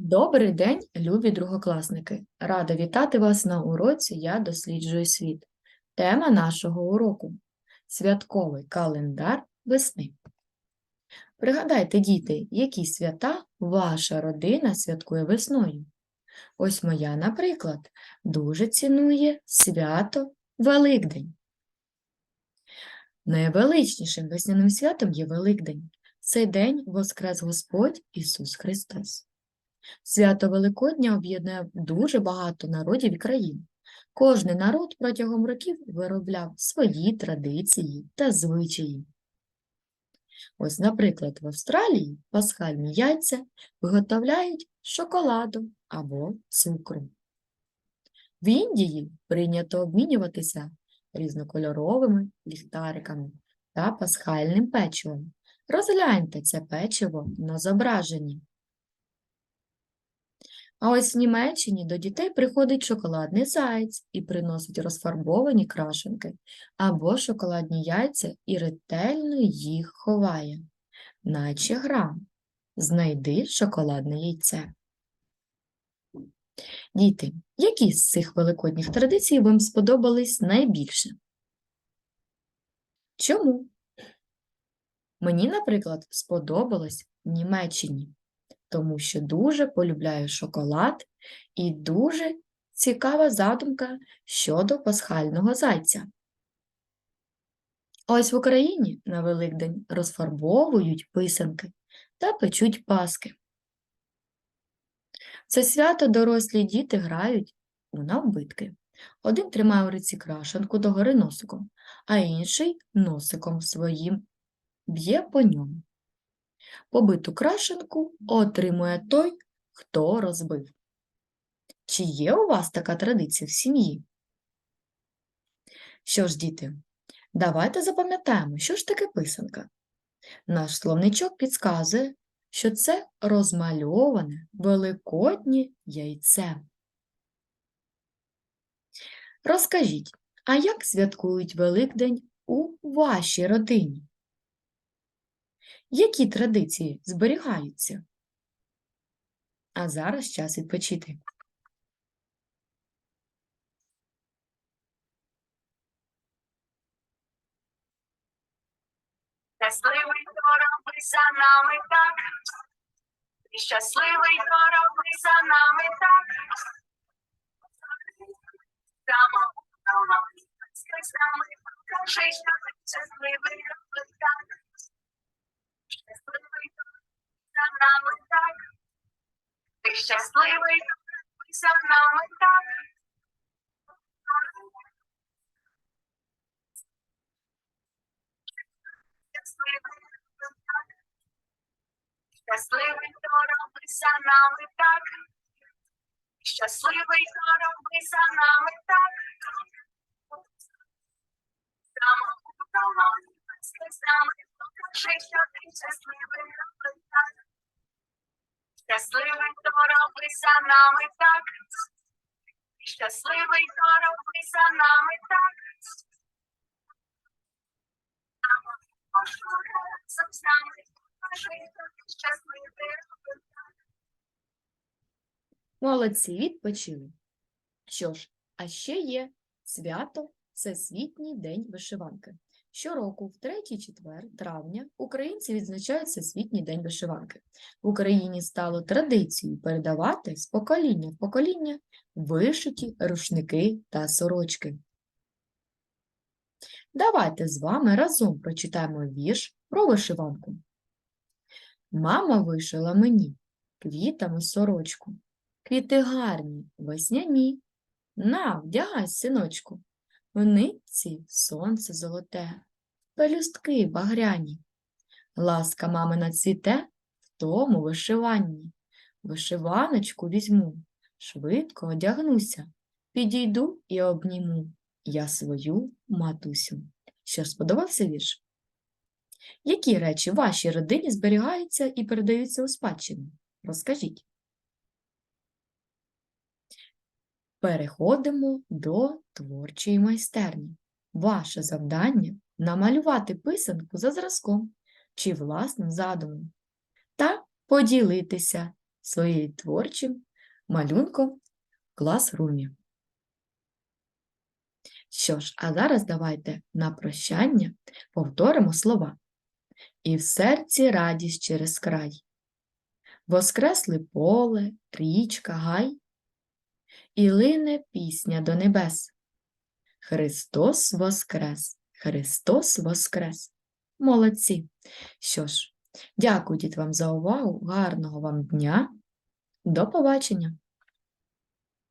Добрий день, любі другокласники! Рада вітати вас на уроці Я досліджую світ. Тема нашого уроку святковий календар весни. Пригадайте, діти, які свята ваша родина святкує весною. Ось моя, наприклад, дуже цінує свято Великдень. Найвеличнішим весняним святом є Великдень. Цей день воскрес Господь Ісус Христос. Свято Великодня об'єднує дуже багато народів і країн. Кожний народ протягом років виробляв свої традиції та звичаї. Ось, наприклад, в Австралії пасхальні яйця виготовляють шоколаду або цукру. В Індії прийнято обмінюватися різнокольоровими ліхтариками та пасхальним печивом. Розгляньте це печиво на зображенні. А ось в Німеччині до дітей приходить шоколадний заєць і приносить розфарбовані крашенки або шоколадні яйця і ретельно їх ховає, наче гра. Знайди шоколадне яйце. Діти, які з цих великодніх традицій вам сподобались найбільше? Чому? Мені, наприклад, сподобалось в Німеччині тому що дуже полюбляю шоколад і дуже цікава задумка щодо пасхального зайця. Ось в Україні на Великдень розфарбовують писанки та печуть паски. Це свято дорослі діти грають у навбитки. Один тримає у руці крашенку догори носиком, а інший носиком своїм б'є по ньому. Побиту крашенку отримує той, хто розбив. Чи є у вас така традиція в сім'ї? Що ж, діти, давайте запам'ятаємо, що ж таке писанка. Наш словничок підказує, що це розмальоване великоднє яйце. Розкажіть, а як святкують Великдень у вашій родині? Які традиції зберігаються? А зараз час відпочити. Щасливий дороби за нами так. Щасливий дороби за нами так. Само вдома, з нами що щасливий роби так. Щасливий дороби за нами так. Ти щасливий за нами так. Щасливий. Щасливий дороби за нами так. Щасливий дороби за нами так. Самого вдома, з нами покажи, що ти щасливий роби так. Щасливий дороби за нами так. Щасливий дороби за нами так. Молодці, відпочили. Що ж, а ще є свято Всесвітній день вишиванки. Щороку, в третій четвер травня, українці відзначають Всесвітній день вишиванки. В Україні стало традицією передавати з покоління в покоління вишиті рушники та сорочки. Давайте з вами разом прочитаємо вірш про вишиванку. Мама вишила мені квітами сорочку. Квіти гарні, весняні. На, вдягай, синочку. В нитці сонце золоте, пелюстки багряні. Ласка мамина цвіте в тому вишиванні. Вишиваночку візьму, швидко одягнуся, підійду і обніму я свою матусю. Що сподобався вірш? Які речі вашій родині зберігаються і передаються у спадщину? Розкажіть. Переходимо до творчої майстерні. Ваше завдання намалювати писанку за зразком чи власним задумом та поділитися своїм творчим малюнком в класрумі. Що ж, а зараз давайте на прощання повторимо слова. І в серці радість через край. Воскресли поле, річка, гай, і лине пісня до небес. Христос воскрес! Христос воскрес! Молодці! Що ж, дякую діт вам за увагу, гарного вам дня. До побачення!